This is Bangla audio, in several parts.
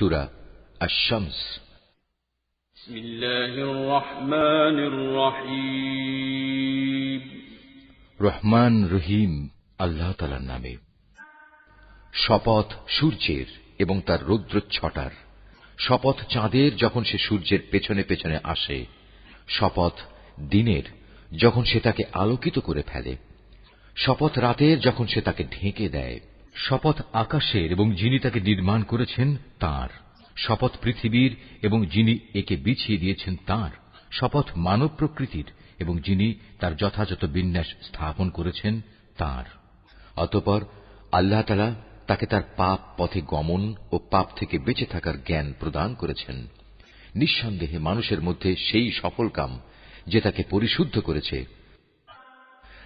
সুরা রহমান রহিম। আল্লাহ তালার নামে। শপথ সূর্যের এবং তার রৌদ্র ছটার। শপথ চাঁদের যখন সে সূর্যের পেছনে পেছনে আসে শপথ দিনের যখন সে তাকে আলোকিত করে ফেলে শপথ রাতের যখন সে তাকে ঢেকে দেয় শপথ আকাশের এবং যিনি তাকে নির্মাণ করেছেন তার। শপথ পৃথিবীর এবং যিনি একে বিছিয়ে দিয়েছেন তার। শপথ মানব প্রকৃতির এবং যিনি তার যথাযথ বিন্যাস স্থাপন করেছেন তার। অতপর আল্লাহ তালা তাকে তার পাপ পথে গমন ও পাপ থেকে বেঁচে থাকার জ্ঞান প্রদান করেছেন। নিঃসন্দেহে মানুষের মধ্যে সেই সফল কাম যে তাকে পরিশুদ্ধ করেছে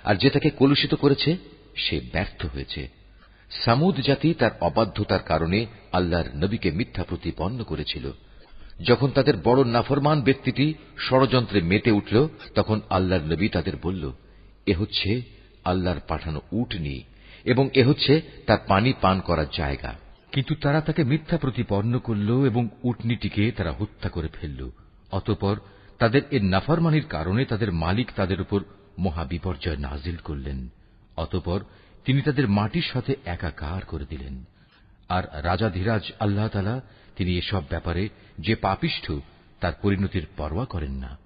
আর যে তাকে কলুষিত করেছে, সে ব্যর্থ হয়েছে। সামুদ জাতি তার অবাধ্যতার কারণে আল্লাহর নবীকে মিথ্যা প্রতিপন্ন করেছিল। যখন তাদের বড় নাফরমান ব্যক্তিটি ষড়যন্ত্রে মেতে উঠল, তখন আল্লাহর নবী তাদের বলল, এ হচ্ছে আল্লাহর পাঠানো উটনি এবং এ হচ্ছে তার পানি পান করার জায়গা। কিন্তু তারা তাকে মিথ্যা প্রতিপন্ন করল এবং উটনিটিকে তারা হত্যা করে ফেলল। অতপর তাদের এ নাফরমানির কারণে তাদের মালিক তাদের উপর মহাবিপর্যয় নাজিল করলেন। অতপর তিনি তাদের মাটির সাথে একাকার করে দিলেন। আর রাজাধিরাজ আল্লাহ তালা তিনি এসব ব্যাপারে যে পাপিষ্ঠ, তার পরিণতির পরোয়া করেন না।